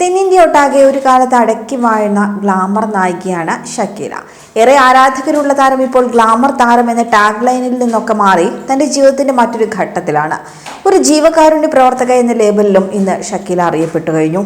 തെന്നിന്ത്യയൊട്ടാകെ ഒരു കാലത്ത് അടക്കി വാഴുന്ന ഗ്ലാമർ നായികയാണ് ഷക്കീല. ഏറെ ആരാധകരുള്ള താരം ഇപ്പോൾ ഗ്ലാമർ താരം എന്ന ടാഗ് ലൈനിൽ നിന്നൊക്കെ മാറി തന്റെ ജീവിതത്തിന്റെ മറ്റൊരു ഘട്ടത്തിലാണ്. ഒരു ജീവകാരുണ്യ പ്രവർത്തക എന്ന ലേബലിലും ഇന്ന് ഷക്കീല അറിയപ്പെട്ടു കഴിഞ്ഞു.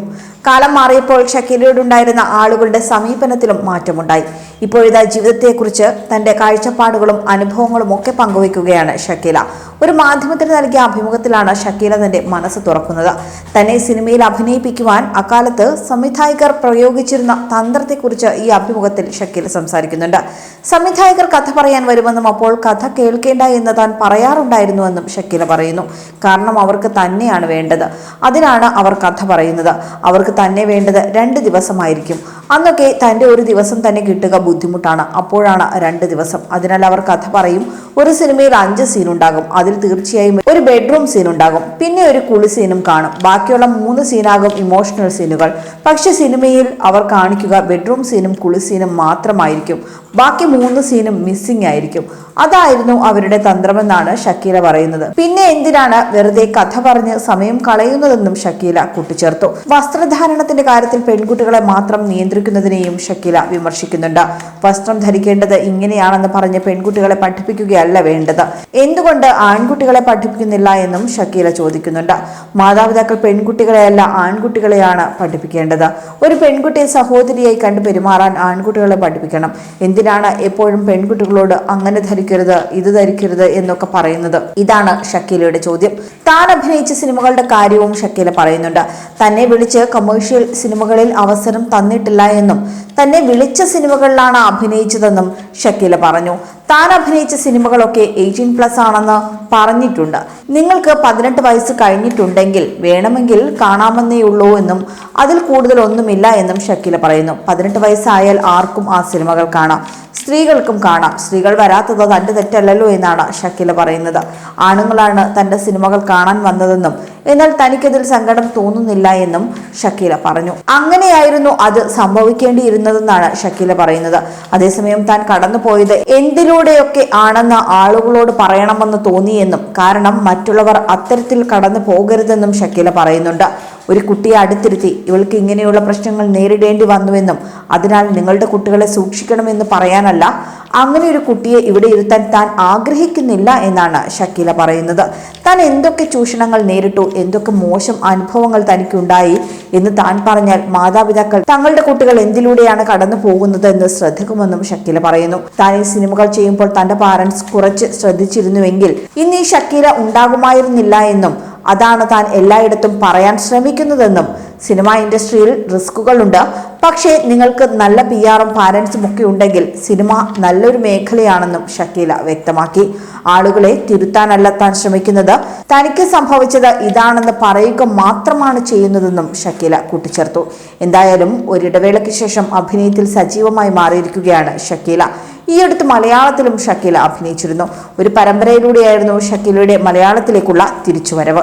കാലം മാറിയപ്പോൾ ഷക്കീലയോടുണ്ടായിരുന്ന ആളുകളുടെ സമീപനത്തിലും മാറ്റമുണ്ടായി. ഇപ്പോഴിതാ ജീവിതത്തെക്കുറിച്ച് തന്റെ കാഴ്ചപ്പാടുകളും അനുഭവങ്ങളും ഒക്കെ പങ്കുവയ്ക്കുകയാണ് ഷക്കീല. ഒരു മാധ്യമത്തിന് നൽകിയ അഭിമുഖത്തിലാണ് ഷക്കീല തന്റെ മനസ്സ് തുറക്കുന്നത്. തന്നെ സിനിമയിൽ അഭിനയിപ്പിക്കുവാൻ അക്കാലത്ത് സംവിധായകർ പ്രയോഗിച്ചിരുന്ന തന്ത്രത്തെക്കുറിച്ച് ഈ അഭിമുഖത്തിൽ ഷക്കീല സംസാരിക്കുന്നുണ്ട്. സംവിധായകർ കഥ പറയാൻ വരുമെന്നും അപ്പോൾ കഥ കേൾക്കേണ്ട എന്ന് താൻ പറയാറുണ്ടായിരുന്നുവെന്നും ഷക്കീല പറയുന്നു. കാരണം അവർക്ക് തന്നെയാണ് വേണ്ടത്. അതിനാണ് അവർ കഥ പറയുന്നത്. അവർക്ക് തന്നെ വേണ്ടത് രണ്ട് ദിവസമായിരിക്കും. അന്നൊക്കെ തന്റെ ഒരു ദിവസം തന്നെ കിട്ടുക ബുദ്ധിമുട്ടാണ്. അപ്പോഴാണ് രണ്ട് ദിവസം. അതിനാൽ അവർ കഥ പറയും. ഒരു സിനിമയിൽ അഞ്ച് സീൻ ഉണ്ടാകും അതിൽ തീർച്ചയായും ഒരു ബെഡ്റൂം സീൻ ഉണ്ടാകും. പിന്നെ ഒരു കുളി സീനും കാണും. ബാക്കിയുള്ള മൂന്ന് സീനാകും ഇമോഷണൽ സീനുകൾ പക്ഷെ സിനിമയിൽ അവർ കാണിക്കുക ബെഡ്റൂം സീനും കുളി സീനും മാത്രമായിരിക്കും. ബാക്കി മൂന്ന് സീനും മിസ്സിംഗ് ആയിരിക്കും. അതായിരുന്നു അവരുടെ തന്ത്രമെന്നാണ് ഷക്കീല പറയുന്നത്. പിന്നെ എന്തിനാണ് വെറുതെ കഥ പറഞ്ഞ് സമയം കളയുന്നതെന്നും ഷക്കീല കൂട്ടിച്ചേർത്തു. വസ്ത്രധാരണത്തിന്റെ കാര്യത്തിൽ പെൺകുട്ടികളെ മാത്രം നിയന്ത്രിക്കുന്നതിനെയും ഷക്കീല വിമർശിക്കുന്നുണ്ട്. വസ്ത്രം ധരിക്കേണ്ടത് ഇങ്ങനെയാണെന്ന് പറഞ്ഞ് പെൺകുട്ടികളെ പഠിപ്പിക്കുകയല്ല വേണ്ടത്. എന്തുകൊണ്ട് ആൺകുട്ടികളെ പഠിപ്പിക്കുന്നില്ല എന്നും ഷക്കീല ചോദിക്കുന്നുണ്ട്. മാതാപിതാക്കൾ പെൺകുട്ടികളെയല്ല ആൺകുട്ടികളെയാണ് പഠിപ്പിക്കേണ്ടത്. ഒരു പെൺകുട്ടിയെ സഹോദരിയായി കണ്ടു പെരുമാറാൻ ആൺകുട്ടികളെ പഠിപ്പിക്കണം. എന്തിനാണ് എപ്പോഴും പെൺകുട്ടികളോട് അങ്ങനെ ധരിക്കരുത് ഇത് ധരിക്കരുത് എന്നൊക്കെ പറയുന്നത്? ഇതാണ് ഷക്കീലയുടെ ചോദ്യം. താൻ അഭിനയിച്ച സിനിമകളുടെ കാര്യവും ഷക്കീല പറയുന്നുണ്ട്. തന്നെ വിളിച്ച് കമേഴ്ഷ്യൽ സിനിമകളിൽ അവസരം തന്നിട്ടില്ല എന്നും തന്നെ വിളിച്ച സിനിമകളിലാണ് അഭിനയിച്ചതെന്നും ഷക്കീല പറഞ്ഞു. താൻ അഭിനയിച്ച സിനിമകളൊക്കെ എയ്റ്റീൻ പ്ലസ് ആണെന്ന് പറഞ്ഞിട്ടുണ്ട്. നിങ്ങൾക്ക് പതിനെട്ട് വയസ്സ് കഴിഞ്ഞിട്ടുണ്ടെങ്കിൽ വേണമെങ്കിൽ കാണാമെന്നേ ഉള്ളൂ എന്നും അതിൽ കൂടുതൽ ഒന്നുമില്ല എന്നും ഷക്കീല പറയുന്നു. പതിനെട്ട് വയസ്സായാൽ ആർക്കും ആ സിനിമകൾ കാണാം. സ്ത്രീകൾക്കും കാണാം. സ്ത്രീകൾ വരാത്തത് തന്റെ തെറ്റല്ലല്ലോ എന്നാണ് ഷക്കീല പറയുന്നത്. ആണുങ്ങളാണ് തന്റെ സിനിമകൾ കാണാൻ വന്നതെന്നും എന്നാൽ തനിക്കതിൽ സങ്കടം തോന്നുന്നില്ല എന്നും ഷക്കീല പറഞ്ഞു. അങ്ങനെയായിരുന്നു അത് സംഭവിക്കേണ്ടിയിരുന്നതെന്നാണ് ഷക്കീല പറയുന്നത്. അതേസമയം താൻ കടന്നുപോയത് എന്തിലൂടെയൊക്കെ ആണെന്ന് ആളുകളോട് പറയണമെന്ന് തോന്നിയെന്നും. കാരണം മറ്റുള്ളവർ അത്തരത്തിൽ കടന്നു പോകരുതെന്നും ഷക്കീല പറയുന്നുണ്ട്. ഒരു കുട്ടിയെ അടുത്തിരുത്തി ഇവൾക്ക് ഇങ്ങനെയുള്ള പ്രശ്നങ്ങൾ നേരിടേണ്ടി വന്നുവെന്നും അതിനാൽ നിങ്ങളുടെ കുട്ടികളെ സൂക്ഷിക്കണമെന്ന് പറയാനല്ല അങ്ങനെ ഒരു കുട്ടിയെ ഇവിടെ ഇരുത്താൻ താൻ ആഗ്രഹിക്കുന്നില്ല എന്നാണ് ഷക്കീല പറയുന്നത്. താൻ എന്തൊക്കെ ചൂഷണങ്ങൾ നേരിട്ടു എന്തൊക്കെ മോശം അനുഭവങ്ങൾ തനിക്കുണ്ടായി എന്ന് താൻ പറഞ്ഞാൽ മാതാപിതാക്കൾ തങ്ങളുടെ കുട്ടികൾ എന്തിലൂടെയാണ് കടന്നു പോകുന്നത് എന്ന് ശ്രദ്ധിക്കുമെന്നും ഷക്കീല പറയുന്നു. താൻ ഈ സിനിമകൾ ചെയ്യുമ്പോൾ തന്റെ പാരന്റ്സ് കുറച്ച് ശ്രദ്ധിച്ചിരുന്നുവെങ്കിൽ ഇന്ന് ഈ ഷക്കീല ഉണ്ടാകുമായിരുന്നില്ല എന്നും അതാണ് താൻ എല്ലായിടത്തും പറയാൻ ശ്രമിക്കുന്നതെന്നും സിനിമാ ഇൻഡസ്ട്രിയിൽ റിസ്കുകളുണ്ട് പക്ഷേ നിങ്ങൾക്ക് നല്ല പി ആറും പാരൻസും ഒക്കെ ഉണ്ടെങ്കിൽ സിനിമ നല്ലൊരു മേഖലയാണെന്നും ഷക്കീല വ്യക്തമാക്കി. ആളുകളെ തിരുത്താനല്ല താൻ ശ്രമിക്കുന്നത്. തനിക്ക് സംഭവിച്ചത് ഇതാണെന്ന് പറയുക മാത്രമാണ് ചെയ്യുന്നതെന്നും ഷക്കീല കൂട്ടിച്ചേർത്തു. എന്തായാലും ഒരിടവേളയ്ക്ക് ശേഷം അഭിനയത്തിൽ സജീവമായി മാറിയിരിക്കുകയാണ് ഷക്കീല. ഈ അടുത്ത് മലയാളത്തിലും ഷക്കീല അഭിനയിച്ചിരുന്നു. ഒരു പരമ്പരയിലൂടെയായിരുന്നു ഷക്കീലയുടെ മലയാളത്തിലേക്കുള്ള തിരിച്ചുവരവ്.